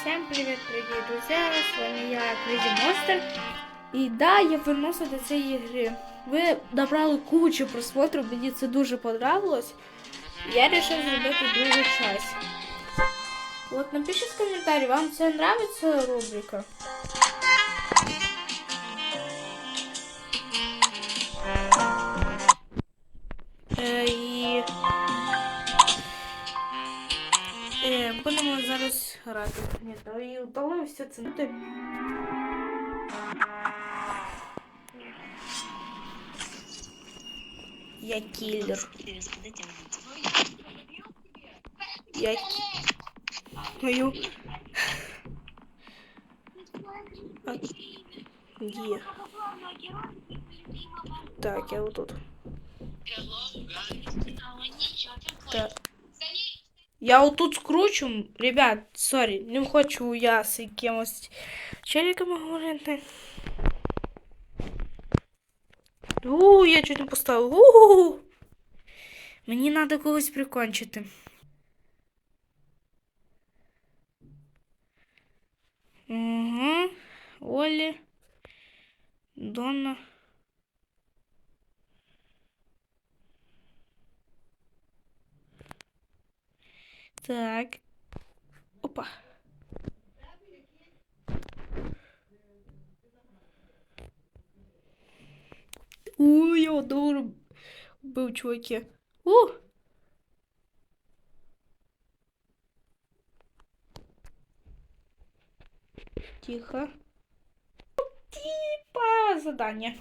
Всем привет, дорогие друзья! С вами я, Crazy Monster. І да, я вернувся до цієї гри. Ви набрали кучу просмотрів, мені це дуже понравилось. Я вирішив зробити другу часть. Вот напишіть в коментарі, вам це нравится рубрика? Будемо зараз грати. Ні, то і удалимо все це. Ну, Я киллер. Я ки- Мою. А, Где? Так, я вот тут. Так. Я отут скручу, ребят, сорі, не хочу я з якимось челіками говорити. У, я чуть не поставив. У, мені треба когось прикончити. Угу. Олі. Донна. Так. Опа. Ой, я одного был чуваки. У! Тихо. Типа задание.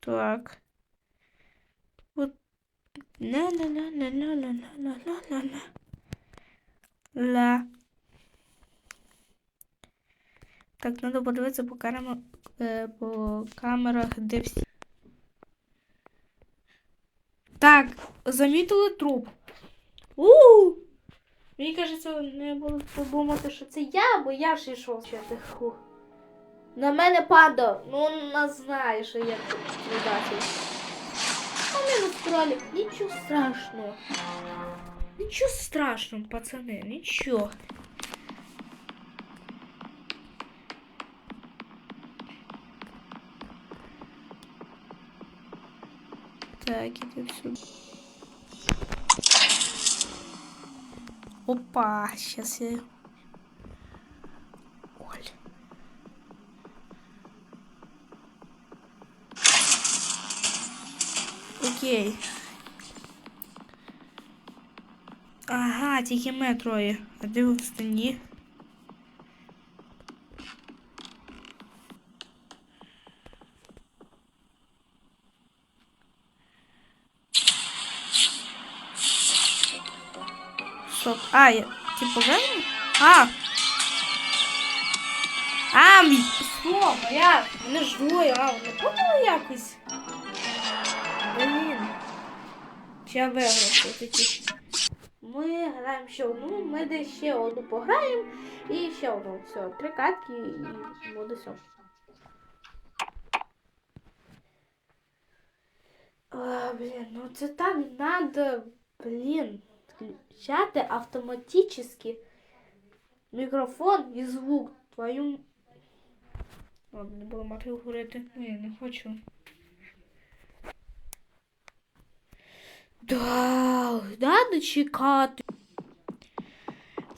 Так. На на на на на на на на на на Ла. Так, треба подивитися по камерах, по камерах, де всі. Так, замітили труп. у Мені кажеться, не будуть подумати, що це я, бо я ж йшов. На мене падав. Ну, вона знає, що я тут пацаны украли. Ничего страшного. Ничего страшного, пацаны, ничего. Так, идем сюда. Опа, сейчас я Окей. Ага, тільки ми троє. А де стані? Стоп. А, я... Типа верно? А! А, мій... Стоп, а я... Мене ж двоє, а, не подали якось? Блін. Чи я виграв? Ми граємо ще одну, ми десь ще одну пограємо і ще одну. Все, три катки і буде все. А, блін, ну це так надо, блін, включати автоматически мікрофон і звук. Твою. Ладно, не буду мати говорити. Ні, не хочу. Да, надо чекати.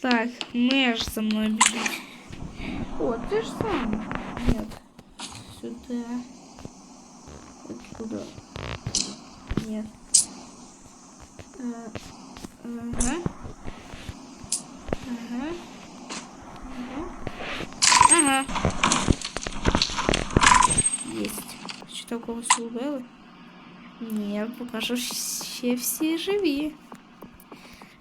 Так, меж за мною біжить. О, те ж саме. Нет. Сюда. Вот сюда. Нет. А, Ага. Ага. Ага. Есть. Что такого убили? Ні, покажу ще всі живі.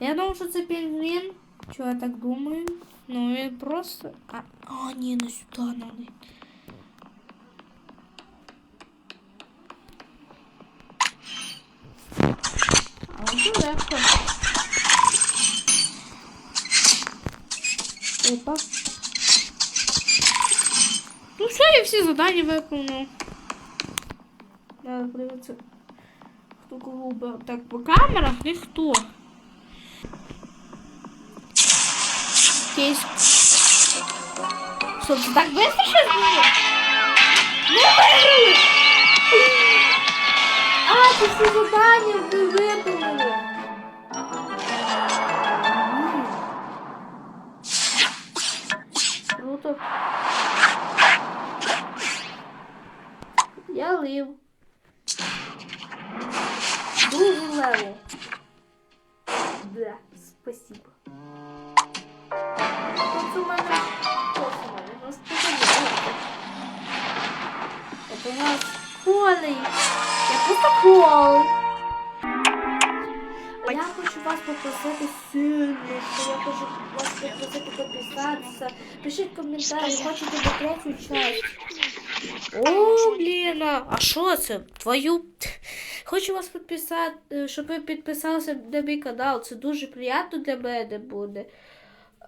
Я думав, що це пінгвін. Чого я так думаю? Ну він просто. А, а ні, не сюди надо. А ось легко. Опа. Ну все, я всі задання виконав. Надо подивитися, глупо. Так, по камерах ніхто. Кейс. Что, ты так быстро сейчас было? Ну! А, ты все задания вы выполнили. Круто. Ну, Я лив. Другий. Да, спасибо. Тут у мене ось у нас колей. Я просто колей. А я хочу вас попросити сильно, я хочу вас попросити підписатися. Пишіть коментарі, хочете до третю часть. О, блін, а а що це? Твою. Хочу вас підписати, щоб ви підписалися на мій канал. Це дуже приємно для мене буде.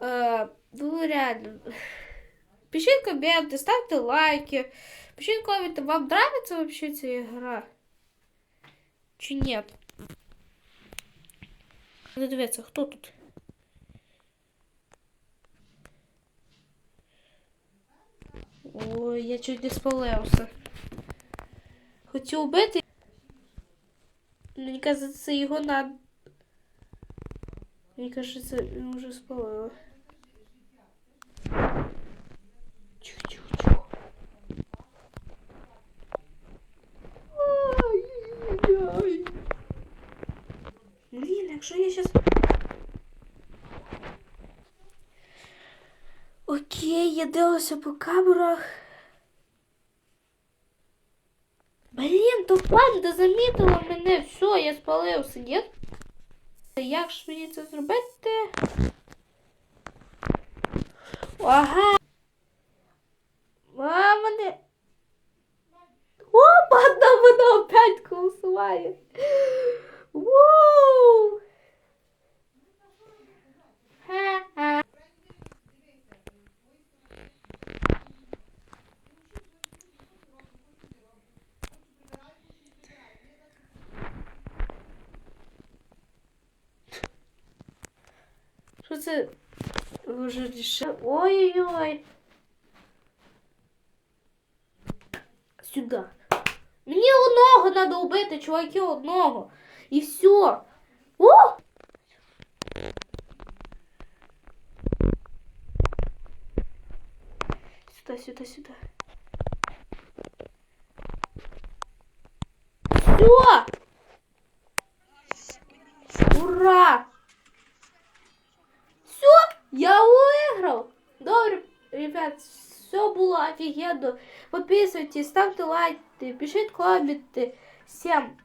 Е, ну, реально. Пишіть коменти, ставте лайки. Пишіть коменти, вам нравится вообще ця ігра? Чи ні? Не дивіться, хто тут? Ой, я чуть не спалився. Хотів убити. Мені кажется, його на. Мені кажется, він вже. Чух-чух-чух. Блін, якщо я щас... Окей, я дивилася по камерах. То панда замітила мене. Все, я спалився, ні? Як ж мені це зробити? Ага. А, мене... О, панда мене опять голосуває. це вже рішив? Ой-ой-ой. Сюди. Мені одного треба убити, чуваки, одного. І все. О! Сюда, сюда, сюда. Все! я выиграл. Добре, ребят, все было офигенно. Подписывайтесь, ставьте лайки, пишите коменты. Всем